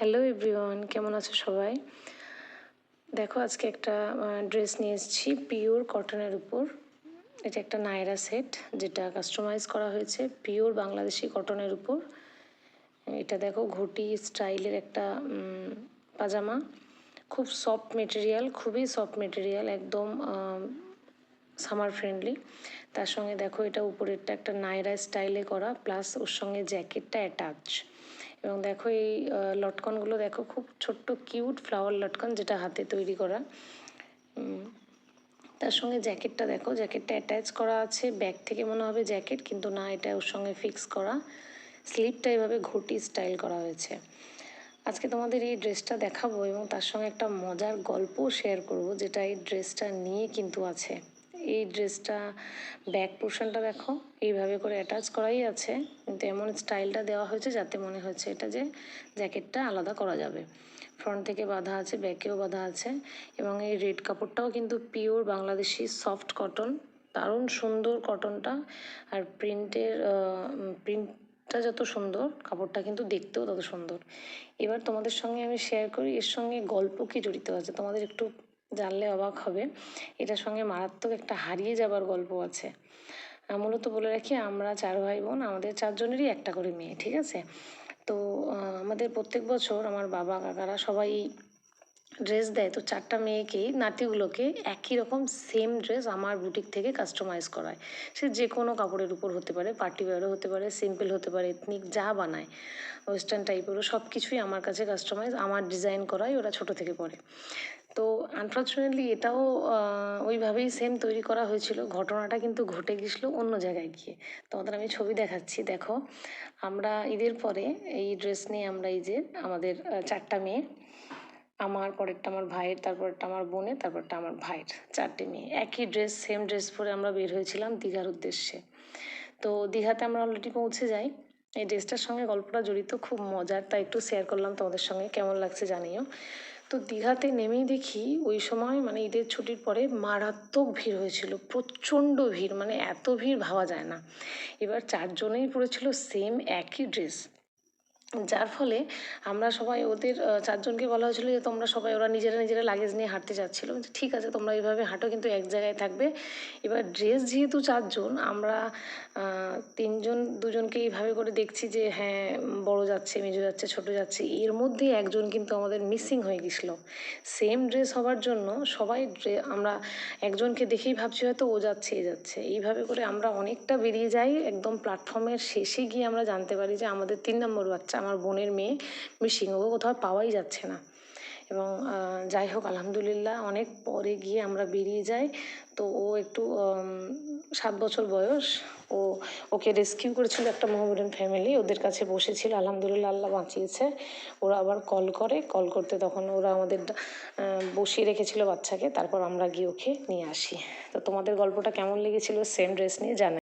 Hello everyone কেমন আছো সবাই? দেখো, আজকে একটা ড্রেস নিয়ে এসেছি পিওর কটনের উপর। এটা একটা নায়রা সেট যেটা কাস্টমাইজ করা হয়েছে পিওর বাংলাদেশি কটনের উপর। এটা দেখো, ঘটি স্টাইলের একটা পাজামা। খুব সফট মেটেরিয়াল খুবই সফট মেটেরিয়াল একদম সামার ফ্রেন্ডলি তার সঙ্গে দেখো, এটা উপরেরটা একটা নায়রা স্টাইলে করা প্লাস ওর সঙ্গে জ্যাকেটটা অ্যাটাচ এবং দেখো এই লটকনগুলো দেখো খুব ছোট্ট, কিউট ফ্লাওয়ার লটকন যেটা হাতে তৈরি করা। তার সঙ্গে জ্যাকেটটা দেখো, জ্যাকেটটা অ্যাটাচ করা আছে। ব্যাক থেকে মনে হবে জ্যাকেট, কিন্তু না, এটা ওর সঙ্গে ফিক্স করা। স্লিপটা এভাবে ঘটি স্টাইল করা হয়েছে। আজকে তোমাদের এই ড্রেসটা দেখাবো এবং তার সঙ্গে একটা মজার গল্পও শেয়ার করব, যেটা এই ড্রেসটা নিয়ে কিন্তু আছে। এই ড্রেসটা, ব্যাক পোর্শনটা দেখো, এইভাবে করে অ্যাটাচ করাই আছে। কিন্তু এমন স্টাইলটা দেওয়া হয়েছে যাতে মনে হচ্ছে এটা যে জ্যাকেটটা আলাদা করা যাবে। ফ্রন্ট থেকে বাঁধা আছে ব্যাকেও বাঁধা আছে। এবং এই রেড কাপড়টাও কিন্তু পিওর বাংলাদেশি সফট কটন দারুণ সুন্দর কটনটা আর প্রিন্টের প্রিন্ট প্রিন্টটা যত সুন্দর, কাপড়টা কিন্তু দেখতেও তত সুন্দর। এবার তোমাদের সঙ্গে আমি শেয়ার করি, এর সঙ্গে গল্প কি জড়িত আছে? তোমাদের একটু জানলে অবাক হবে। এটার সঙ্গে মারাত্মক একটা হারিয়ে যাবার গল্প আছে। মূলত বলে রাখি, আমরা চার ভাই বোন আমাদের চারজনেরই একটা করে মেয়ে, ঠিক আছে? তো আমাদের প্রত্যেক বছর আমার বাবা, কাকারা সবাই ড্রেস দেয়। তো চারটা মেয়েকেই নাতিগুলোকে একই রকম সেম ড্রেস আমার বুটিক থেকে কাস্টমাইজ করায়। সে যে কোনো কাপড়ের উপর হতে পারে পার্টি ওয়ারও হতে পারে সিম্পল হতে পারে এথনিক যা বানায় ওয়েস্টার্ন টাইপেরও সব কিছুই আমার কাছে কাস্টমাইজ আমার ডিজাইন করাই ওরা ছোট থেকে তো আনফর্চুনেটলি এটাও ওইভাবেই সেম তৈরি করা হয়েছিল। ঘটনাটা কিন্তু ঘটে গেছিল অন্য জায়গায় গিয়ে। তোমাদের আমি ছবি দেখাচ্ছি, দেখো। আমরা ঈদের পরে এই ড্রেস নিয়ে আমরা এই যে আমাদের চারটা মেয়ে, আমার পরেরটা আমার ভাইয়ের তারপরটা আমার বোনের তারপরটা আমার ভাইয়ের চারটে মেয়ে। একই ড্রেস সেম ড্রেস পরে আমরা বের হয়েছিলাম দীঘার উদ্দেশ্যে। তো দীঘাতে আমরা অলরেডি পৌঁছে যাই। এই ড্রেসটার সঙ্গে গল্পটা জড়িত, খুব মজার। তাই একটু শেয়ার করলাম তোমাদের সঙ্গে, কেমন লাগছে জানিও। তো দীঘাতে নেমেই দেখি ওই সময় মানে ঈদের ছুটির পরে মারাত্মক ভিড় হয়েছিল, প্রচণ্ড ভিড় মানে এত ভিড় ভাবা যায় না। এবার চারজনেই পড়েছিল সেম একই ড্রেস যার ফলে আমরা সবাই ওদের চারজনকে বলা হয়েছিল যে তোমরা সবাই ওরা নিজেরা নিজেরা লাগেজ নিয়ে হাঁটতে বলছে, ঠিক আছে তোমরা এইভাবে হাঁটো কিন্তু এক জায়গায় থাকবে। এবার ড্রেস যেহেতু চারজন আমরা তিনজন দুজনকে এইভাবে করে দেখছি যে হ্যাঁ বড় যাচ্ছে মেজো যাচ্ছে ছোট যাচ্ছে। এর মধ্যে একজন কিন্তু আমাদের মিসিং হয়ে গেছিল। সেম ড্রেস হওয়ার জন্য সবাই আমরা একজনকে দেখেই ভাবছি হয়তো ও যাচ্ছে এ যাচ্ছে। এইভাবে করে আমরা অনেকটা বেরিয়ে যাই একদম প্ল্যাটফর্মের শেষে গিয়ে আমরা জানতে পারি যে আমাদের তিন নম্বর বাচ্চা আমার বোনের মেয়ে ও কোথাও পাওয়াই যাচ্ছে না। এবং যাই হোক আলহামদুলিল্লাহ অনেক পরে গিয়ে আমরা বেরিয়ে যাই। তো ও একটু সাত বছর বয়স। ও, ওকে রেস্কিউ করেছিল একটা মোহামেডান ফ্যামিলি ওদের কাছে বসেছিল। আলহামদুলিল্লাহ আল্লাহ বাঁচিয়েছে। ওরা আবার কল করে। কল করতে তখন ওরা আমাদের বসিয়ে রেখেছিল বাচ্চাকে। তারপর আমরা গিয়ে ওকে নিয়ে আসি। তো তোমাদের গল্পটা কেমন লেগেছিল? সেম ড্রেস নিয়ে জানাই